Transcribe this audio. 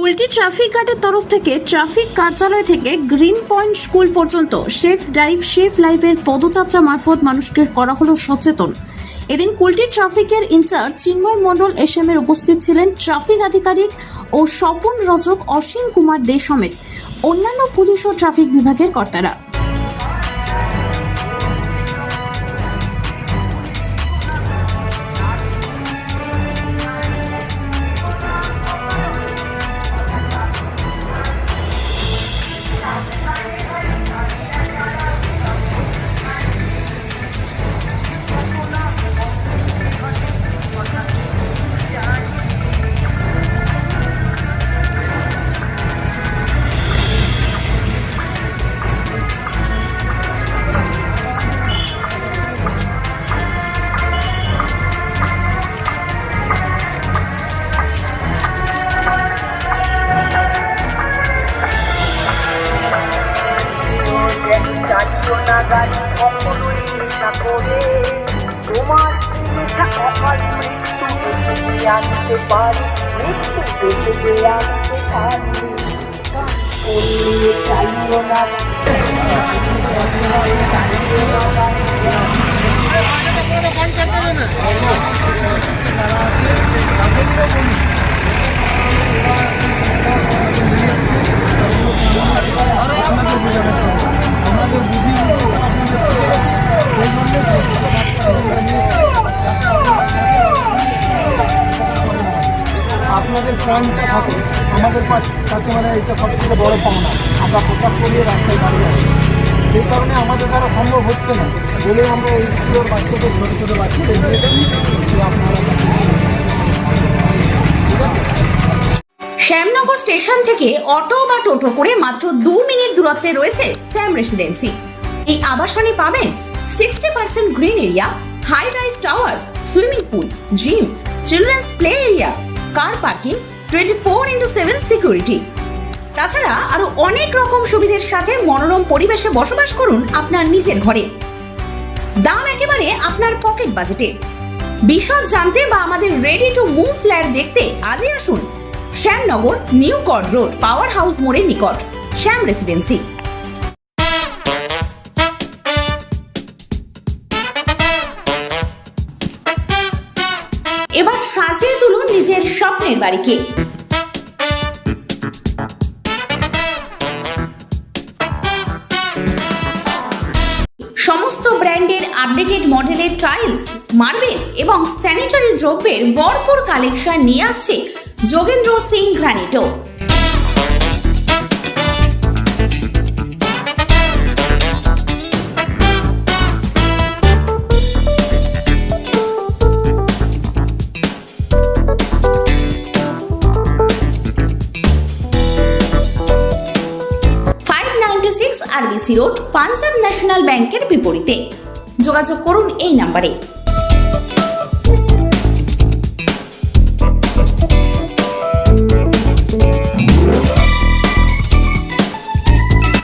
Kulti traffic গার্ডের তরফ থেকে ট্রাফিক কার্যালয় থেকে গ্রিন পয়েন্ট স্কুল পর্যন্ত সেফ ড্রাইভ, সেফ লাইফের পদযাত্রা মারফত মানুষকে করা হলো সচেতন। এদিন কুলটি ট্রাফিকের ইনচার্জ চিন্ময় মণ্ডল এসএম এর উপস্থিত ছিলেন। ট্রাফিক আধিকারিক ও স্বপন রচক অসীম কুমার দে সমেত অন্যান্য পুলিশ ও ট্রাফিক বিভাগের কর্তারা। গাড়ি কখনোই না করে তোমার লেখা অকাল মৃত্যু বেঁচে আনতে পারি মৃত্যু না পয়েন্টটা থাকে, আমাদের কাছে মানে এটা সবথেকে বড় পাওনা। আমরা প্রকাশ করিয়ে রাস্তায় দাঁড়িয়ে আছি। সেই কারণে আমাদের দ্বারা সম্ভব হচ্ছে না। বলে আমরা এই স্কুলের বাচ্চাদের, ছোটো ছোটো বাচ্চাদের শ্যামনগর স্টেশন থেকে অটো বা টোটো করে মাত্র দু মিনিট দূরত্বে রয়েছে স্যাম রেসিডেন্সি। এই আবাসনে পাবেন sixty percent green area high rise towers swimming pool gym children's play area car parking twenty four into seven security তাছাড়া আরও অনেক রকম সুবিধের সাথে মনোরম পরিবেশে বসবাস করুন আপনার নিজের ঘরে। দাম একেবারে আপনার পকেট বাজেটে বিশদ জানতে বা আমাদের রেডি টু মুভ ফ্ল্যাট দেখতে আজই আসুন। Shyamnagar new chord road power house মোড়ের নিকট, শ্যাম রেসিডেন্সি এবার সাজিয়ে তুলুন নিজের স্বপ্নের বাড়িকে। সমস্ত ব্র্যান্ডের আপডেটেড মডেলের ট্রায়ালস মার্বেল এবং স্যানিটারি দ্রব্যের ভরপুর কালেকশন নিয়ে আসছে Jogendra Singh Granito. RBC road Punjab national ব্যাংকের বিপরীতে। যোগাযোগ করুন এই নাম্বারে।